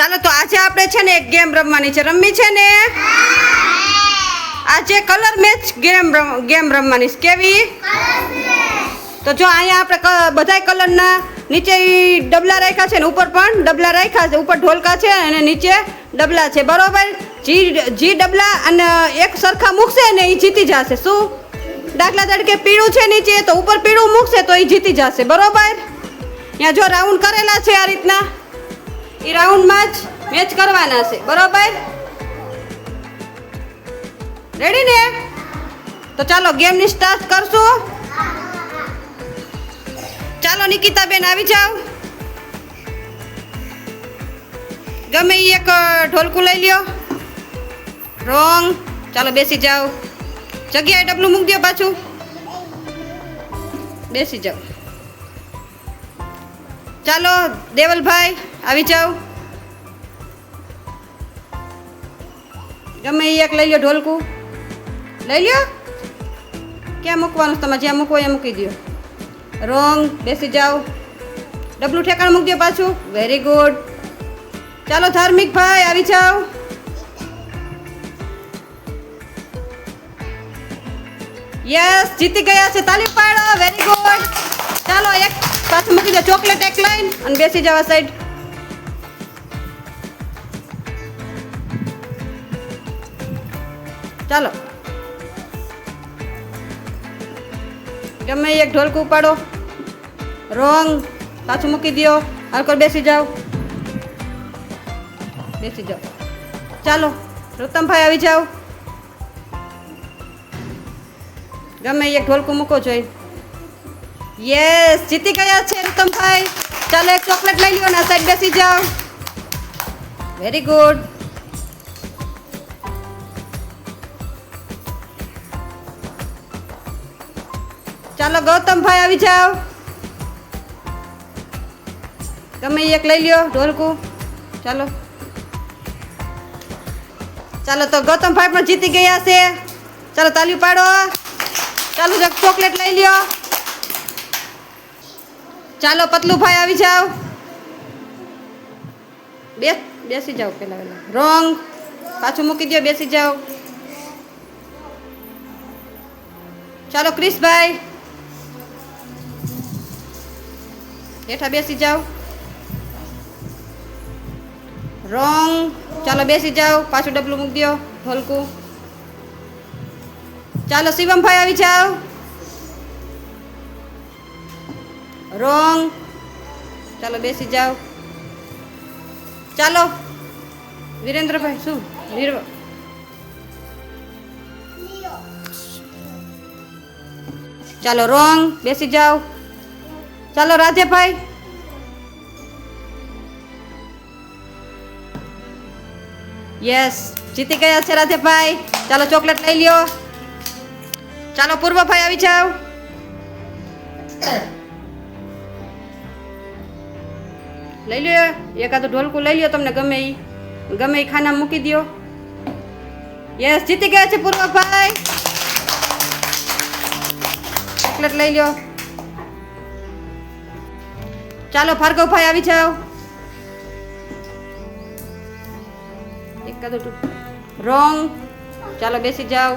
ચાલો તો આજે આપણે છે ને એક ગેમ રમવાની છે. રમવી છે ને? આજે કલર મેચ ગેમ ગેમ રમવાની છે. કેવી? તો જો અહીંયા આપણે બધાય કલરના નીચે ડબલા રાખ્યા છે ને, ઉપર પણ ડબલા રાખ્યા છે, ઉપર ઢોલકા છે અને નીચે ડબલા છે. બરોબર? જી જી ડબલા અને એક સરખા મૂકશે ને એ જીતી જશે. શું? દાખલા તરીકે પીળું છે નીચે તો ઉપર પીળું મૂકશે તો એ જીતી જશે. બરોબર? અહીંયા જો રાઉન્ડ કરેલા છે આ રીતના. એ રાઉન્ડમાં જ મેચ કરવાના છે. બરોબર? રેડી ને? તો ચાલો ગેમની સ્ટાર્ટ કરશું. ચાલો નિકિતા બેન આવી જાઓ. ગમે એ એક ઢોલકું લઈ લ્યો. રોંગ. ચાલો બેસી જાઓ. જગ્યાએ ડબલું મૂકી દો પાછું. બેસી જાઓ. ચાલો, દેવલભાઈ. આવી જાઓ. ગમે એક લઈ લો ઢોલકું. લઈ લ્યો. ક્યાં મૂકવાનું તમે જ્યાં મૂકવો એ મૂકી દો રોંગ, બેસી જાઓ. ડબલું ઠેકાણ મૂકી દો પાછું. વેરી ગુડ ચાલો ધાર્મિક ભાઈ, આવી જાઓ. યસ જીતી ગયા છે તાલી પાડો. વેરી ગુડ ચાલો એક પાછું મૂકી દો ચોકલેટ એક લાઈન અને બેસી જવા સાઈડ ચાલો ગમે ઈ એક ઢોલકું ઉપાડો રોંગ પાછું મૂકી દો હલકો બેસી જાઓ બેસી જાઓ ચાલો રૂતમભાઈ આવી જાઓ ગમે ઈ એક ઢોલકું મૂકો જોઈ યસ જીતી ગયા છે રૂતમભાઈ ચાલો એક ચોકલેટ લઈ લ્યો ને આ સાઈડ બેસી જાઓ વેરી ગુડ ચાલો ગૌતમભાઈ આવી જાઓ. તમે એક લઈ લ્યો ઢોલકું. ચાલો. ચાલો તો ગૌતમભાઈ પણ જીતી ગયા છે. ચાલો તાલી પાડો. ચાલો ચોકલેટ લઈ લ્યો. ચાલો પતલુભાઈ આવી જાઓ. બે બેસી જાઓ પેલા પેલા રોંગ. પાછું મૂકી દો બેસી જાઓ. ચાલો ક્રિશભાઈ. હેઠા બેસી જાઓ. રોંગ. ચાલો બેસી જાઓ. પાછું ડબલું મૂકી દો ઢોલકું ચાલો શિવમભાઈ આવી જાઓ. રોંગ. ચાલો બેસી જાઓ. ચાલો. વિરેન્દ્રભાઈ, શું? વીર ચાલો રોંગ. બેસી જાઓ. ચાલો રાધેભાઈ યસ જીતી ગયા છે રાધેભાઈ ચાલો ચોકલેટ લઈ લ્યો. ચાલો પૂર્વભાઈ આવી જાઓ. લઈ લ્યો, એકાદું ઢોલકું લઈ લ્યો તમને ગમે એ ગમે એ ખાના મૂકી દ્યો. યસ જીતી ગયા છે પૂર્વભાઈ. ચોકલેટ લઈ લ્યો. ચાલો ભાર્ગવભાઈ આવી જાઓ. એકાદું રોંગ ચાલો બેસી જાઓ.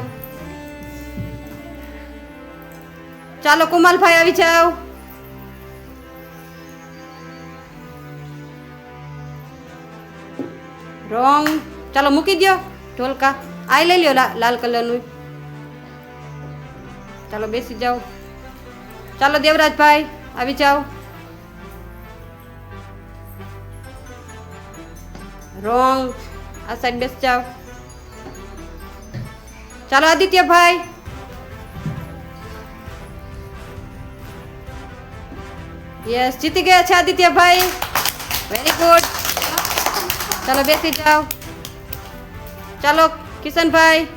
ચાલો કુમાલભાઈ આવી જાઓ. રોંગ ચાલો મૂકી દ્યો ઢોલકા. આઈ લઈ લ્યો લા- લાલ કલરનું. ચાલો બેસી જાઓ. ચાલો દેવરાજભાઈ આવી જાઓ. રોંગ. આ સાઈડ બેસી જાઓ. ચાલો આદિત્યભાઈ. યસ જીતી ગયા છે આદિત્યભાઈ. વેરી ગુડ ચાલો બેસી જાઓ. ચાલો, કિશનભાઈ.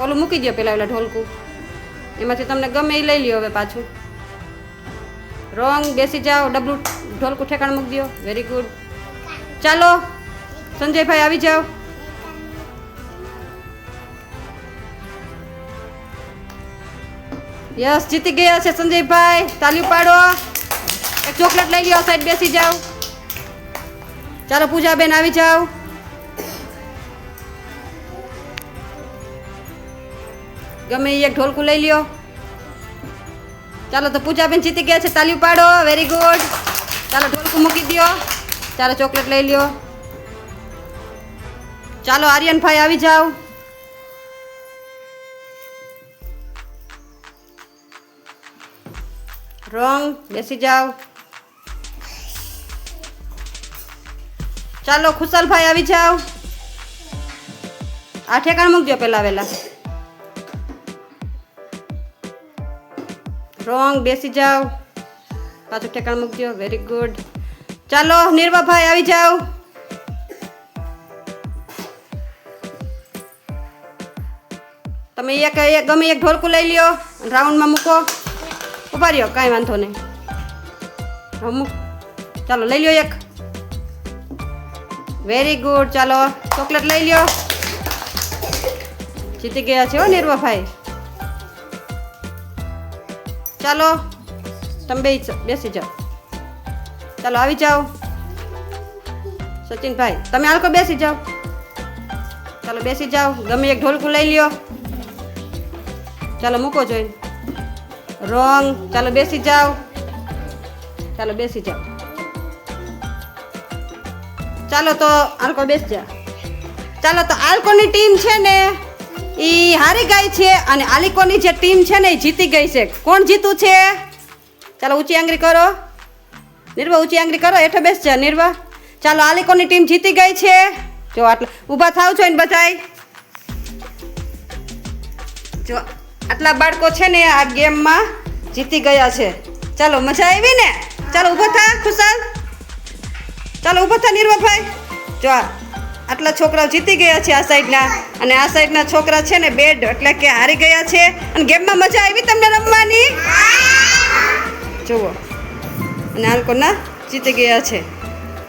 ઓલું મૂકી દો પેલા ઓલા ઢોલકું. એમાંથી તમને ગમે એ લઈ લ્યો હવે પાછું. રોંગ બેસી જાઓ. ડબલું ઢોલકું ઠેકાણ મૂકી દો વેરી ગુડ ચાલો, સંજયભાઈ આવી જાઓ. યસ, જીતી ગયા છે સંજયભાઈ. તાલી પાડો એક ચોકલેટ લઈ લ્યો, સાઈડ બેસી જાઓ. ચાલો, પૂજાબેન આવી જાઓ. ગમે એક ઢોલકું લઈ લ્યો. ચાલો, તો પૂજાબેન જીતી ગયા છે. તાલી પાડો વેરી ગુડ ચાલો, ઢોલકું મૂકી દ્યો. ચાલો ચોકલેટ લઈ લ્યો. ચાલો આર્યનભાઈ આવી જાઓ. રોંગ બેસી જાઓ. ચાલો ખુશાલભાઈ આવી જાઓ. આ ઠેકાણ મૂકજો પેલા વેલા. રોંગ બેસી જાઓ. પાછું ઠેકાણ મૂકજો. વેરી ગુડ ચાલો, નિર્વાભાઈ, આવી જાઓ. તમે એક એક, ગમે એક ઢોલકું લઈ લ્યો, રાઉન્ડમાં મૂકો. ઊભા રહ્યો, કાંઈ વાંધો નહીં. હવે મૂક. ચાલો, લઈ લ્યો એક. વેરી ગુડ ચાલો, ચોકલેટ લઈ લ્યો. જીતી ગયા છે હો નિર્વાભાઈ. ચાલો, તમે બેસી જાઓ. ચાલો આવી જાઓ. સચિનભાઈ, તમે હાલકો બેસી જાઓ. ચાલો બેસી જાઓ. ગમે એક ઢોલકું લઈ લ્યો. ચાલો મૂકો જોઈને. રોંગ ચાલો બેસી જાઓ. ચાલો બેસી જાઓ. ચાલો તો આલ્કો બેસી જા ચાલો તો આલ્કોની ટીમ છે ને એ હારી ગઈ છે અને આલિકોની જે ટીમ છે ને એ જીતી ગઈ છે. કોણ જીતું છે? ચાલો ઊંચી આંગળી કરો. નિર્વા, ઊંચી આંગળી કરો હેઠો બેસ જા નિર્વા, ચાલો, આલિકોની ટીમ જીતી ગઈ છે. જો આટલા, ઊભા થાવ છો ને બધાય. જો આટલા બાળકો છે ને આ ગેમમાં જીતી ગયા છે. ચાલો, મજા આવી ને? ચાલો, ઊભો થા, ખુશાલ. ચાલો, ઊભો થા, નિર્વાભાઈ. જો આટલા છોકરાઓ જીતી ગયા છે આ સાઈડના. અને આ સાઈડના છોકરા છે ને બેડ, એટલે કે હારી ગયા છે. અને ગેમમાં મજા આવી તમને રમવાની? જુઓ. અને આ જીતી ગયા છે.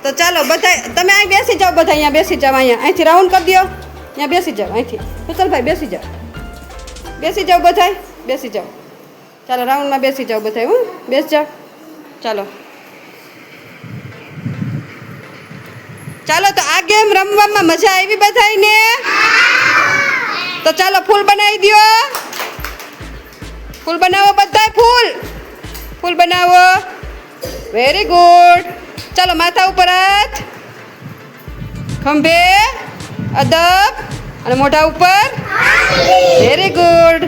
તો ચાલો બધા તમે અહીં બેસી જાઓ બધા અહીંયા બેસી જાઓ, અહીંયા. અહીંથી રાઉન્ડ કરી દો. અહીંયા બેસી જાઓ, અહીંથી. ભાઈ બેસી જાઓ. બેસી જાઓ બધાય, બેસી જાઓ. ચાલો રાઉન્ડમાં બેસી જાઓ બધાય, હું. બેસી જાઓ. ચાલો. ચાલો, તો આ ગેમ રમવામાં મજા આવી બધાયને? તો ચાલો ફૂલ બનાવી દો. ફૂલ બનાવો બધાય, ફૂલ. ફૂલ બનાવો. વેરી ગુડ ચાલો, માથા ઉપર હાથ. ખંભે અદબ અને મોઢા ઉપર. વેરી ગુડ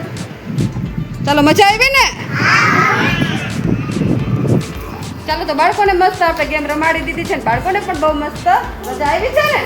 ચાલો, મજા આવી ને? ચાલો, તો બાળકોને મસ્ત આપણે ગેમ રમાડી દીધી છે ને બાળકોને પણ બહુ મસ્ત મજા આવી છે ને?